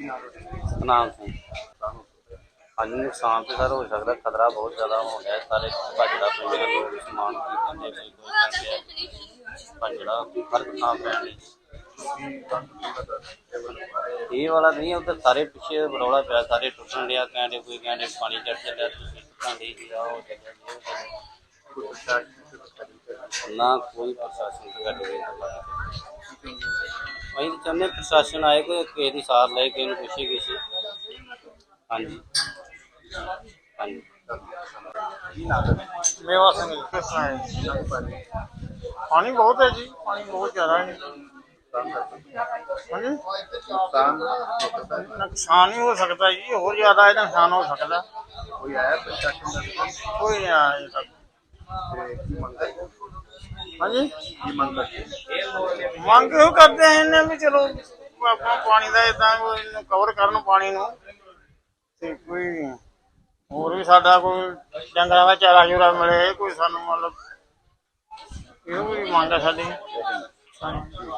ਕੀ ਨਾਮ ਹੈ ਸਤਨਾਮ ਸਿੰਘ ਹਾਂਜੀ, ਨੁਕਸਾਨ ਤੇ ਸਰ ਹੋ ਸਕਦਾ, ਖਤਰਾ ਬਹੁਤ ਜ਼ਿਆਦਾ ਹੋ। ਗਿਆ ਸਾਰੇ ਭੱਜੜਾ ਪੈਂਦੇ ਨੇ ਲੋਕ ਸਮਾਨ ਖਰੀਦਣ ਦੇ ਕੋਈ ਕੋਈ ਕਹਿੰਦੇ ਭੱਜੜਾ ਹਰ ਥਾਂ ਪੈਣ ਲਈ ਇਹ ਵਾਲਾ ਨਹੀਂ, ਉਹ ਤਾਂ ਸਾਰੇ ਪਿੱਛੇ ਰੌਲਾ ਪਿਆ, ਸਾਰੇ ਟੁੱਟਣ ਡਿਆ, ਕਹਿੰਦੇ ਕੋਈ, ਕਹਿੰਦੇ ਪਾਣੀ ਚੜ ਚੱਲਿਆ ਤੁਸੀਂ ਟੁੱਟਣ ਜੀ ਆ ਚੱਲਿਆ ਕੋਈ ਪ੍ਰਸ਼ਾਸਨ ਨਾ ਕੋਈ ਪ੍ਰਸ਼ਾਸਨ ਤੇ ਸਾਡੇ ਅਸੀਂ ਤਾਂ ਚਾਹੁੰਦੇ ਹਾਂ ਪ੍ਰਸ਼ਾਸਨ ਆਏ ਕੋਈ ਕਿਸੇ ਦੀ ਸਾਰ ਲਏ ਕਿਸੇ ਨੂੰ ਪੁੱਛੇ ਕਿਸੇ। ਹਾਂਜੀ। ਹਾਂਜੀ। ਮੇਵਾ ਸਿੰਘ ਜੀ, ਪਾਣੀ ਬਹੁਤ ਹੈ ਜੀ ਪਾਣੀ ਬਹੁਤ ਜ਼ਿਆਦਾ ਹੈ। ਹਾਂਜੀ? ਨੁਕਸਾਨ ਹੋ ਸਕਦਾ ਹੈ। ਨੁਕਸਾਨ ਹੀ ਹੋ ਸਕਦਾ ਜੀ ਹੋਰ ਜ਼ਿਆਦਾ ਇਹਦਾ ਨੁਕਸਾਨ ਹੋ ਸਕਦਾ। ਕੋਈ ਆਇਆ ਪ੍ਰਸ਼ਾਸਨ ਦਾ? ਕੋਈ ਨਹੀਂ ਆਇਆ ਅਜੇ ਤੱਕ। ਤੇ ਕੀ ਮੰਗ ਹੈ? ਹਾਂਜੀ? ਕੀ ਮੰਗ ਕਰਦੇ ਮੰਗ ਇਹੋ ਕਰਦੇ ਆ ਇਹਨੇ ਵੀ ਚਲੋ ਆਪਾਂ ਪਾਣੀ ਦਾ ਇਦਾਂ ਇਹਨੂੰ ਕਵਰ ਕਰਨ ਪਾਣੀ ਨੂੰ। ਤੇ ਕੋਈ ਹੋਰ ਵੀ ਸਾਡਾ ਕੋਈ ਡੰਗਰਾਂ ਦਾ ਚਾਰਾ ਚੂਰਾ ਮਿਲੇ ਕੋਈ ਸਾਨੂੰ ਮਤਲਬ ਇਹੋ ਵੀ ਮੰਗ ਹੈ ਸਾਡੀ। ਹਾਂਜੀ।